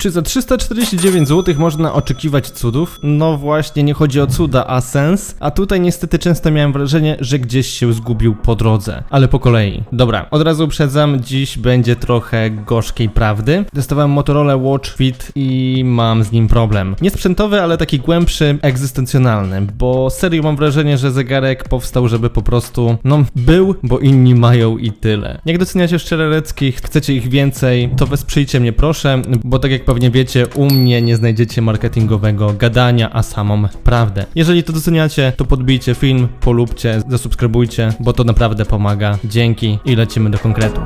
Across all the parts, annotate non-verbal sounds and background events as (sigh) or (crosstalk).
Czy za 349 zł można oczekiwać cudów? No właśnie, nie chodzi o cuda, a sens. A tutaj niestety często miałem wrażenie, że gdzieś się zgubił po drodze. Ale po kolei. Dobra, od razu uprzedzam, dziś będzie trochę gorzkiej prawdy. Testowałem Motorola Watch Fit i mam z nim problem. Nie sprzętowy, ale taki głębszy, egzystencjonalny, bo serio mam wrażenie, że zegarek powstał, żeby po prostu, no, był, bo inni mają i tyle. Jak doceniacie szczerereckich, chcecie ich więcej, to wesprzyjcie mnie proszę, bo tak jak pewnie wiecie, u mnie nie znajdziecie marketingowego gadania, a samą prawdę. Jeżeli to doceniacie, to podbijcie film, polubcie, zasubskrybujcie, bo to naprawdę pomaga. Dzięki i lecimy do konkretu.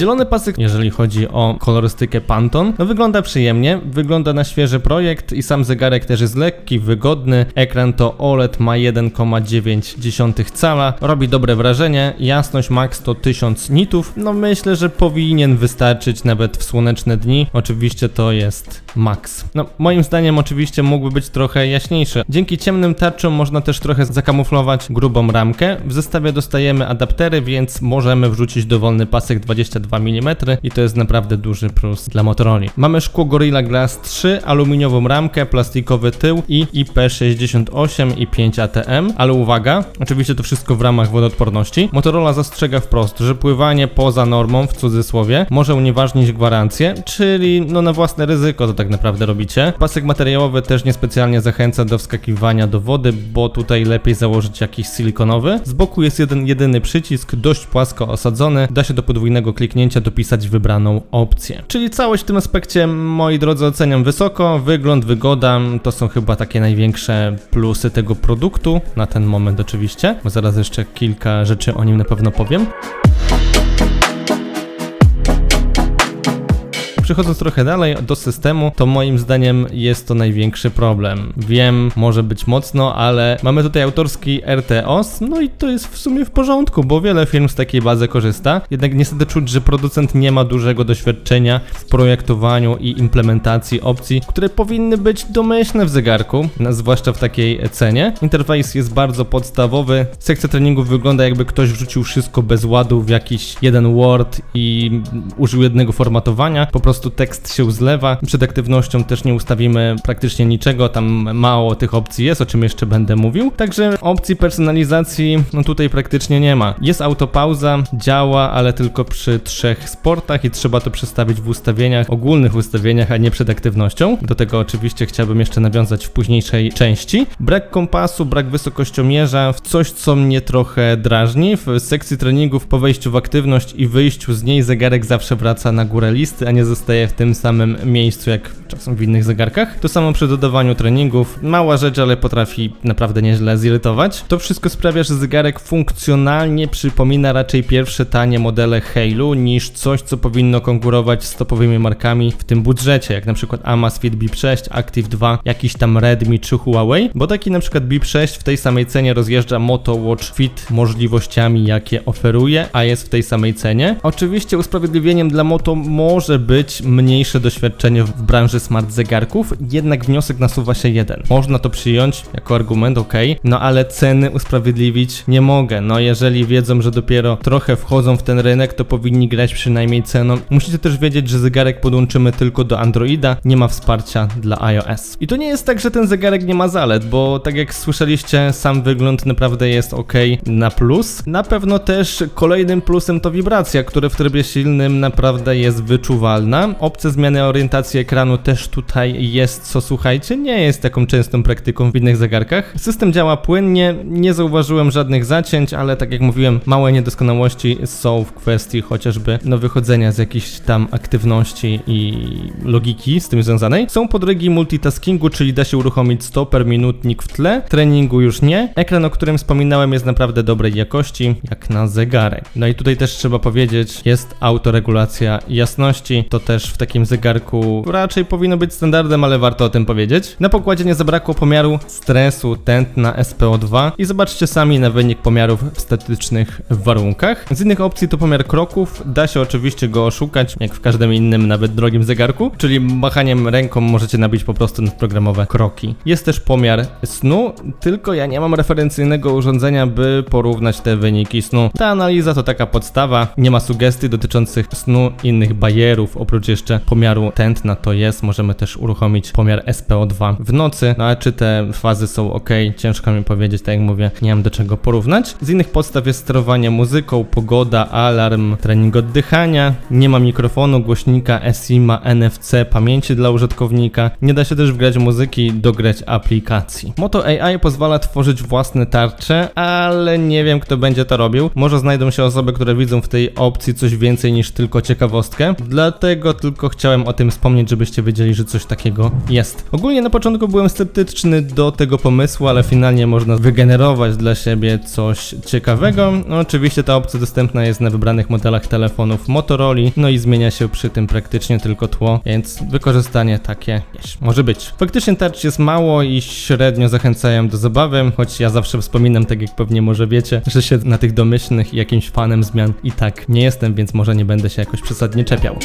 Zielony pasek, jeżeli chodzi o kolorystykę Pantone, no wygląda przyjemnie, wygląda na świeży projekt i sam zegarek też jest lekki, wygodny. Ekran to OLED ma 1,9 cala, robi dobre wrażenie, jasność max to 1000 nitów. No myślę, że powinien wystarczyć nawet w słoneczne dni. Oczywiście to jest max. No moim zdaniem oczywiście mógłby być trochę jaśniejszy. Dzięki ciemnym tarczom można też trochę zakamuflować grubą ramkę. W zestawie dostajemy adaptery, więc możemy wrzucić dowolny pasek 22 mm i to jest naprawdę duży plus dla Motorola. Mamy szkło Gorilla Glass 3, aluminiową ramkę, plastikowy tył i IP68 i 5 ATM, ale uwaga, oczywiście to wszystko w ramach wodoodporności. Motorola zastrzega wprost, że pływanie poza normą, w cudzysłowie, może unieważnić gwarancję, czyli no na własne ryzyko tak naprawdę robicie. Pasek materiałowy też niespecjalnie zachęca do wskakiwania do wody, bo tutaj lepiej założyć jakiś silikonowy. Z boku jest jeden jedyny przycisk, dość płasko osadzony, da się do podwójnego kliknięcia dopisać wybraną opcję. Czyli całość w tym aspekcie, moi drodzy, oceniam wysoko. Wygląd, wygoda to są chyba takie największe plusy tego produktu, na ten moment oczywiście, bo zaraz jeszcze kilka rzeczy o nim na pewno powiem. Przechodząc trochę dalej do systemu, to moim zdaniem jest to największy problem. Wiem, może być mocno, ale mamy tutaj autorski RTOS, no i to jest w sumie w porządku, bo wiele firm z takiej bazy korzysta. Jednak niestety czuć, że producent nie ma dużego doświadczenia w projektowaniu i implementacji opcji, które powinny być domyślne w zegarku, zwłaszcza w takiej cenie. Interfejs jest bardzo podstawowy. Sekcja treningów wygląda jakby ktoś wrzucił wszystko bez ładu w jakiś jeden Word i użył jednego formatowania. Po prostu tekst się zlewa. Przed aktywnością też nie ustawimy praktycznie niczego, tam mało tych opcji jest, o czym jeszcze będę mówił. Także opcji personalizacji no tutaj praktycznie nie ma. Jest autopauza, działa, ale tylko przy trzech sportach i trzeba to przestawić w ustawieniach, ogólnych ustawieniach, a nie przed aktywnością. Do tego oczywiście chciałbym jeszcze nawiązać w późniejszej części. Brak kompasu, brak wysokościomierza, coś co mnie trochę drażni. W sekcji treningów po wejściu w aktywność i wyjściu z niej zegarek zawsze wraca na górę listy, a nie zostaje w tym samym miejscu jak czasem w innych zegarkach. To samo przy dodawaniu treningów. Mała rzecz, ale potrafi naprawdę nieźle zirytować. To wszystko sprawia, że zegarek funkcjonalnie przypomina raczej pierwsze tanie modele Halo niż coś, co powinno konkurować z topowymi markami w tym budżecie, jak na przykład Amazfit Bip 6, Active 2, jakiś tam Redmi czy Huawei, bo taki na przykład Bip 6 w tej samej cenie rozjeżdża Moto Watch Fit możliwościami, jakie oferuje, a jest w tej samej cenie. Oczywiście usprawiedliwieniem dla Moto może być mniejsze doświadczenie w branży smart zegarków, jednak wniosek nasuwa się jeden. Można to przyjąć jako argument, ok, no ale ceny usprawiedliwić nie mogę. No jeżeli wiedzą, że dopiero trochę wchodzą w ten rynek, to powinni grać przynajmniej ceną. Musicie też wiedzieć, że zegarek podłączymy tylko do Androida, nie ma wsparcia dla iOS. I to nie jest tak, że ten zegarek nie ma zalet, bo tak jak słyszeliście, sam wygląd naprawdę jest ok na plus. Na pewno też kolejnym plusem to wibracja, która w trybie silnym naprawdę jest wyczuwalna. Opcja zmiany orientacji ekranu też tutaj jest, co słuchajcie, nie jest taką częstą praktyką w innych zegarkach. System działa płynnie, nie zauważyłem żadnych zacięć, ale tak jak mówiłem, małe niedoskonałości są w kwestii chociażby no, wychodzenia z jakichś tam aktywności i logiki z tym związanej. Są podrygi multitaskingu, czyli da się uruchomić stoper, minutnik w tle, treningu już nie. Ekran, o którym wspominałem, jest naprawdę dobrej jakości, jak na zegarek. No i tutaj też trzeba powiedzieć, jest autoregulacja jasności, to też w takim zegarku raczej powinno być standardem, ale warto o tym powiedzieć. Na pokładzie nie zabrakło pomiaru stresu tętna SPO2 i zobaczcie sami na wynik pomiarów w statycznych warunkach. Z innych opcji to pomiar kroków, da się oczywiście go oszukać, jak w każdym innym, nawet drogim zegarku, czyli machaniem ręką możecie nabić po prostu nadprogramowe kroki. Jest też pomiar snu, tylko ja nie mam referencyjnego urządzenia, by porównać te wyniki snu. Ta analiza to taka podstawa, nie ma sugestii dotyczących snu innych bajerów, oprócz jeszcze pomiaru tętna to jest, możemy też uruchomić pomiar SPO2 w nocy, no a czy te fazy są ok, ciężko mi powiedzieć, tak jak mówię, nie mam do czego porównać. Z innych podstaw jest sterowanie muzyką, pogoda, alarm, trening oddychania, nie ma mikrofonu, głośnika, SIMA, NFC, pamięci dla użytkownika, nie da się też wgrać muzyki, dograć aplikacji. Moto AI pozwala tworzyć własne tarcze, ale nie wiem kto będzie to robił. Może znajdą się osoby, które widzą w tej opcji coś więcej niż tylko ciekawostkę, dlatego tylko chciałem o tym wspomnieć, żebyście wiedzieli, że coś takiego jest. Ogólnie na początku byłem sceptyczny do tego pomysłu, ale finalnie można wygenerować dla siebie coś ciekawego. No, oczywiście ta opcja dostępna jest na wybranych modelach telefonów Motorola, no i zmienia się przy tym praktycznie tylko tło, więc wykorzystanie takie wiesz, może być. Faktycznie tarcz jest mało i średnio zachęcają do zabawy, choć ja zawsze wspominam, tak jak pewnie może wiecie, że się na tych domyślnych jakimś fanem zmian i tak nie jestem, więc może nie będę się jakoś przesadnie czepiał.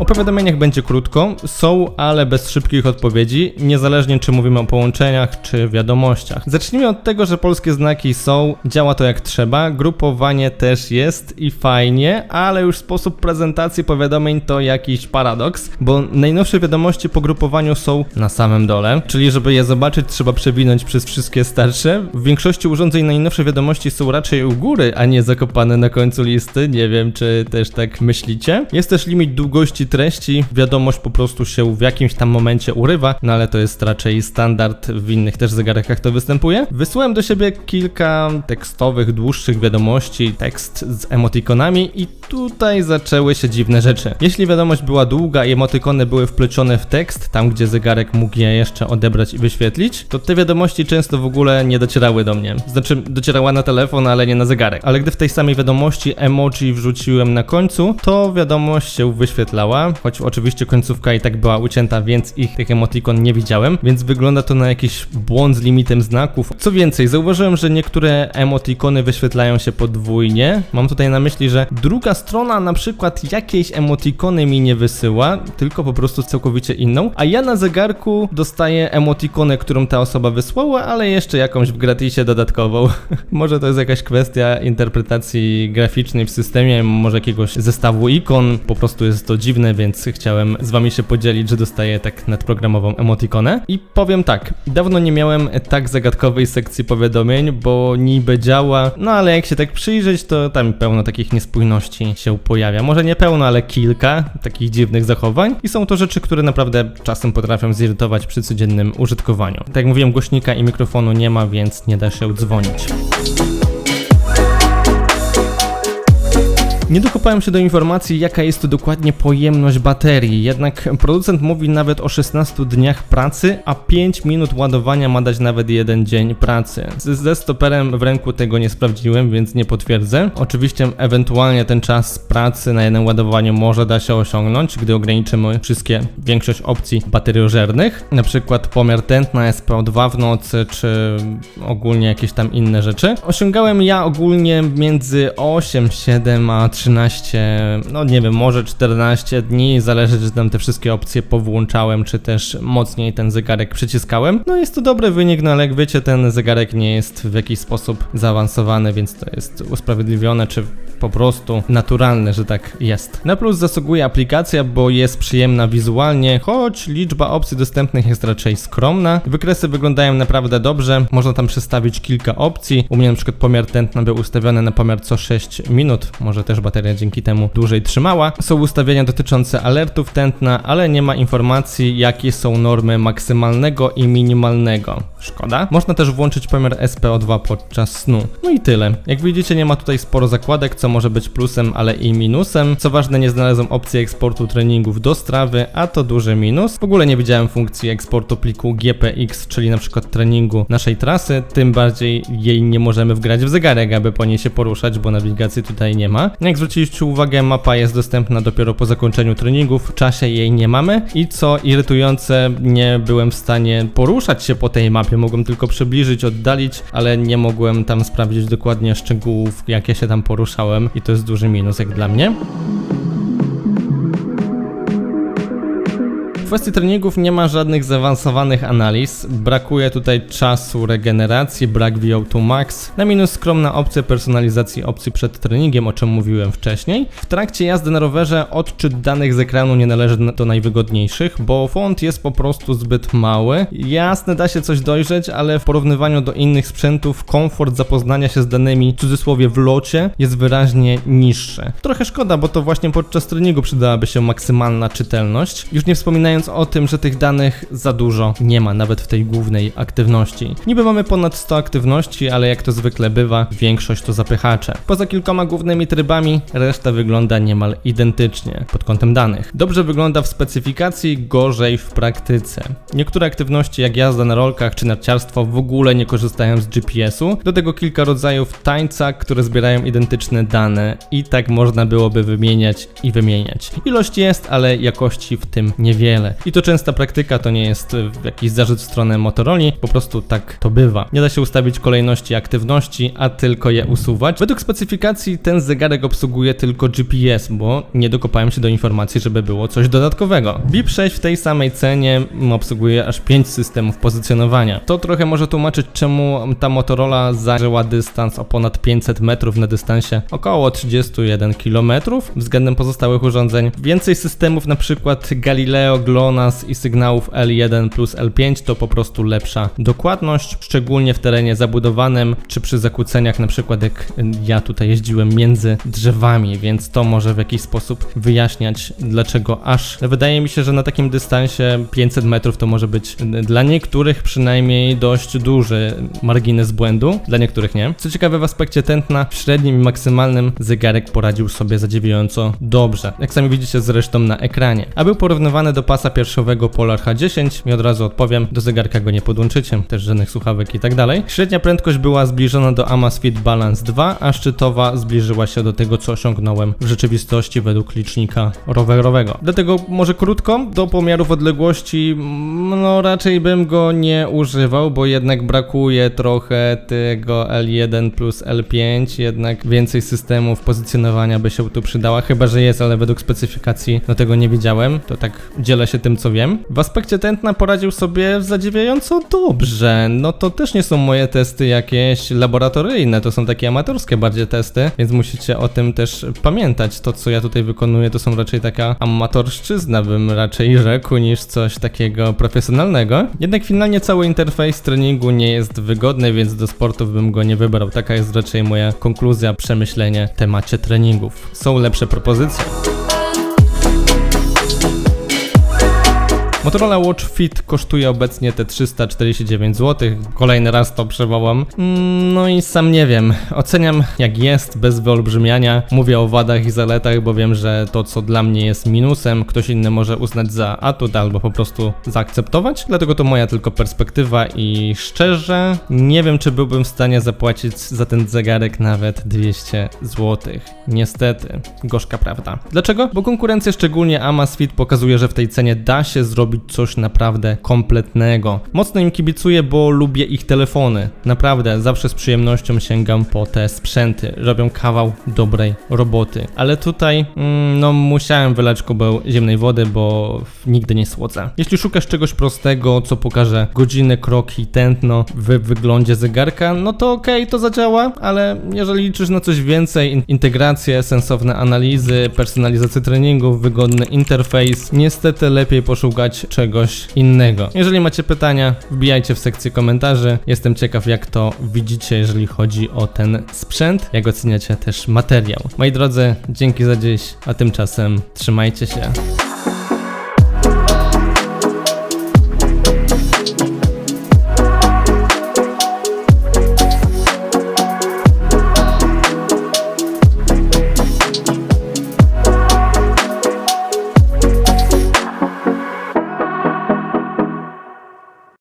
O powiadomieniach będzie krótko, są, ale bez szybkich odpowiedzi, niezależnie czy mówimy o połączeniach, czy wiadomościach. Zacznijmy od tego, że polskie znaki są, działa to jak trzeba, grupowanie też jest i fajnie, ale już sposób prezentacji powiadomień to jakiś paradoks, bo najnowsze wiadomości po grupowaniu są na samym dole, czyli żeby je zobaczyć trzeba przewinąć przez wszystkie starsze. W większości urządzeń najnowsze wiadomości są raczej u góry, a nie zakopane na końcu listy, nie wiem czy też tak myślicie. Jest też limit długości treści, wiadomość po prostu się w jakimś tam momencie urywa, no ale to jest raczej standard, w innych też zegarkach to występuje. Wysłałem do siebie kilka tekstowych, dłuższych wiadomości, tekst z emotikonami i tutaj zaczęły się dziwne rzeczy. Jeśli wiadomość była długa i emotykony były wplecione w tekst, tam gdzie zegarek mógł je jeszcze odebrać i wyświetlić, to te wiadomości często w ogóle nie docierały do mnie. Znaczy, docierała na telefon, ale nie na zegarek. Ale gdy w tej samej wiadomości emoji wrzuciłem na końcu, to wiadomość się wyświetlała, choć oczywiście końcówka i tak była ucięta, więc ich tych emotikon nie widziałem, więc wygląda to na jakiś błąd z limitem znaków. Co więcej, zauważyłem, że niektóre emotikony wyświetlają się podwójnie. Mam tutaj na myśli, że druga strona na przykład jakiejś emotikony mi nie wysyła, tylko po prostu całkowicie inną, a ja na zegarku dostaję emotikonę, którą ta osoba wysłała, ale jeszcze jakąś w gratisie dodatkową. (laughs) może to jest jakaś kwestia interpretacji graficznej w systemie, może jakiegoś zestawu ikon, po prostu jest to dziwne, więc chciałem z wami się podzielić, że dostaję tak nadprogramową emotikonę. I powiem tak, dawno nie miałem tak zagadkowej sekcji powiadomień, bo niby działa, no ale jak się tak przyjrzeć, to tam pełno takich niespójności się pojawia. Może nie pełno, ale kilka takich dziwnych zachowań i są to rzeczy, które naprawdę czasem potrafią zirytować przy codziennym użytkowaniu. Tak jak mówiłem, głośnika i mikrofonu nie ma, więc nie da się dzwonić. Nie dokopałem się do informacji, jaka jest dokładnie pojemność baterii, jednak producent mówi nawet o 16 dniach pracy, a 5 minut ładowania ma dać nawet jeden dzień pracy. Ze stoperem w ręku tego nie sprawdziłem, więc nie potwierdzę. Oczywiście ewentualnie ten czas pracy na jednym ładowaniu może da się osiągnąć, gdy ograniczymy wszystkie, większość opcji bateriożernych, na przykład pomiar tętna SPO2 w nocy, czy ogólnie jakieś tam inne rzeczy. Osiągałem ja ogólnie między 8, 7 a 13, no nie wiem, może 14 dni, zależy czy tam te wszystkie opcje powłączałem, czy też mocniej ten zegarek przyciskałem. No jest to dobry wynik, no ale jak wiecie, ten zegarek nie jest w jakiś sposób zaawansowany, więc to jest usprawiedliwione, czy po prostu naturalne, że tak jest. Na plus zasługuje aplikacja, bo jest przyjemna wizualnie, choć liczba opcji dostępnych jest raczej skromna. Wykresy wyglądają naprawdę dobrze, można tam przestawić kilka opcji. U mnie na przykład pomiar tętna był ustawiony na pomiar co 6 minut, może też bateria dzięki temu dłużej trzymała. Są ustawienia dotyczące alertów tętna, ale nie ma informacji jakie są normy maksymalnego i minimalnego. Szkoda. Można też włączyć pomiar SPO2 podczas snu. No i tyle. Jak widzicie nie ma tutaj sporo zakładek, co może być plusem, ale i minusem. Co ważne, nie znalazłem opcji eksportu treningów do strawy, a to duży minus. W ogóle nie widziałem funkcji eksportu pliku GPX, czyli na przykład treningu naszej trasy, tym bardziej jej nie możemy wgrać w zegarek, aby po niej się poruszać, bo nawigacji tutaj nie ma. Jak zwróciliście uwagę, mapa jest dostępna dopiero po zakończeniu treningów, w czasie jej nie mamy i co irytujące, nie byłem w stanie poruszać się po tej mapie, mogłem tylko przybliżyć, oddalić, ale nie mogłem tam sprawdzić dokładnie szczegółów, jak ja się tam poruszałem i to jest duży minus jak dla mnie. Kwestii treningów nie ma żadnych zaawansowanych analiz, brakuje tutaj czasu regeneracji, brak VO2 Max, na minus skromna opcja personalizacji opcji przed treningiem, o czym mówiłem wcześniej. W trakcie jazdy na rowerze odczyt danych z ekranu nie należy do najwygodniejszych, bo font jest po prostu zbyt mały. Jasne, da się coś dojrzeć, ale w porównywaniu do innych sprzętów komfort zapoznania się z danymi, w cudzysłowie w locie, jest wyraźnie niższy. Trochę szkoda, bo to właśnie podczas treningu przydałaby się maksymalna czytelność. Już nie wspominając o tym, że tych danych za dużo nie ma, nawet w tej głównej aktywności. Niby mamy ponad 100 aktywności, ale jak to zwykle bywa, większość to zapychacze. Poza kilkoma głównymi trybami, reszta wygląda niemal identycznie pod kątem danych. Dobrze wygląda w specyfikacji, gorzej w praktyce. Niektóre aktywności, jak jazda na rolkach czy narciarstwo, w ogóle nie korzystają z GPS-u. Do tego kilka rodzajów tańca, które zbierają identyczne dane i tak można byłoby wymieniać i wymieniać. Ilość jest, ale jakości w tym niewiele. I to częsta praktyka, to nie jest e, jakiś zarzut w stronę Motorola, po prostu tak to bywa. Nie da się ustawić kolejności aktywności, a tylko je usuwać. Według specyfikacji ten zegarek obsługuje tylko GPS, bo nie dokopałem się do informacji, żeby było coś dodatkowego. BIP 6 w tej samej cenie obsługuje aż 5 systemów pozycjonowania. To trochę może tłumaczyć, czemu ta Motorola zażyła dystans o ponad 500 metrów na dystansie około 31 km względem pozostałych urządzeń. Więcej systemów, na przykład Galileo, Glow GLONASS i sygnałów L1 plus L5 to po prostu lepsza dokładność, szczególnie w terenie zabudowanym, czy przy zakłóceniach, na przykład jak ja tutaj jeździłem między drzewami, więc to może w jakiś sposób wyjaśniać, dlaczego aż. Wydaje mi się, że na takim dystansie 500 metrów to może być dla niektórych przynajmniej dość duży margines błędu, dla niektórych nie. Co ciekawe, w aspekcie tętna, średnim i maksymalnym zegarek poradził sobie zadziwiająco dobrze, jak sami widzicie zresztą na ekranie. A był porównywany do pasa pierwszowego Polar H10 i od razu odpowiem, do zegarka go nie podłączycie, też żadnych słuchawek i tak dalej. Średnia prędkość była zbliżona do Amazfit Balance 2, a szczytowa zbliżyła się do tego, co osiągnąłem w rzeczywistości według licznika rowerowego. Dlatego może krótko, do pomiarów odległości, no raczej bym go nie używał, bo jednak brakuje trochę tego L1 plus L5, jednak więcej systemów pozycjonowania by się tu przydała, chyba że jest, ale według specyfikacji no tego nie widziałem, to tak dzielę się tym, co wiem. W aspekcie tętna poradził sobie zadziwiająco dobrze. No to też nie są moje testy jakieś laboratoryjne, to są takie amatorskie bardziej testy, więc musicie o tym też pamiętać. To, co ja tutaj wykonuję, to są raczej taka amatorszczyzna, bym raczej rzekł, niż coś takiego profesjonalnego. Jednak finalnie cały interfejs treningu nie jest wygodny, więc do sportów bym go nie wybrał. Taka jest raczej moja konkluzja, przemyślenie w temacie treningów. Są lepsze propozycje. Motorola Watch Fit kosztuje obecnie te 349 zł. Kolejny raz to przywołam. Mm, no i sam nie wiem. Oceniam jak jest, bez wyolbrzymiania. Mówię o wadach i zaletach, bo wiem, że to co dla mnie jest minusem, ktoś inny może uznać za atut albo po prostu zaakceptować. Dlatego to moja tylko perspektywa i szczerze nie wiem, czy byłbym w stanie zapłacić za ten zegarek nawet 200 zł. Niestety, gorzka prawda. Dlaczego? Bo konkurencja, szczególnie Amazfit, pokazuje, że w tej cenie da się zrobić zrobić coś naprawdę kompletnego. Mocno im kibicuję, bo lubię ich telefony. Naprawdę, zawsze z przyjemnością sięgam po te sprzęty. Robią kawał dobrej roboty. Ale tutaj, mm, no, musiałem wylać kubeł zimnej wody, bo nigdy nie słodzę. Jeśli szukasz czegoś prostego, co pokaże godziny, kroki, tętno w wyglądzie zegarka, no to okej, okay, to zadziała, ale jeżeli liczysz na coś więcej, integrację, sensowne analizy, personalizację treningów, wygodny interfejs, niestety lepiej poszukać czegoś innego. Jeżeli macie pytania, wbijajcie w sekcję komentarzy. Jestem ciekaw, jak to widzicie, jeżeli chodzi o ten sprzęt, jak oceniacie też materiał. Moi drodzy, dzięki za dziś, a tymczasem trzymajcie się.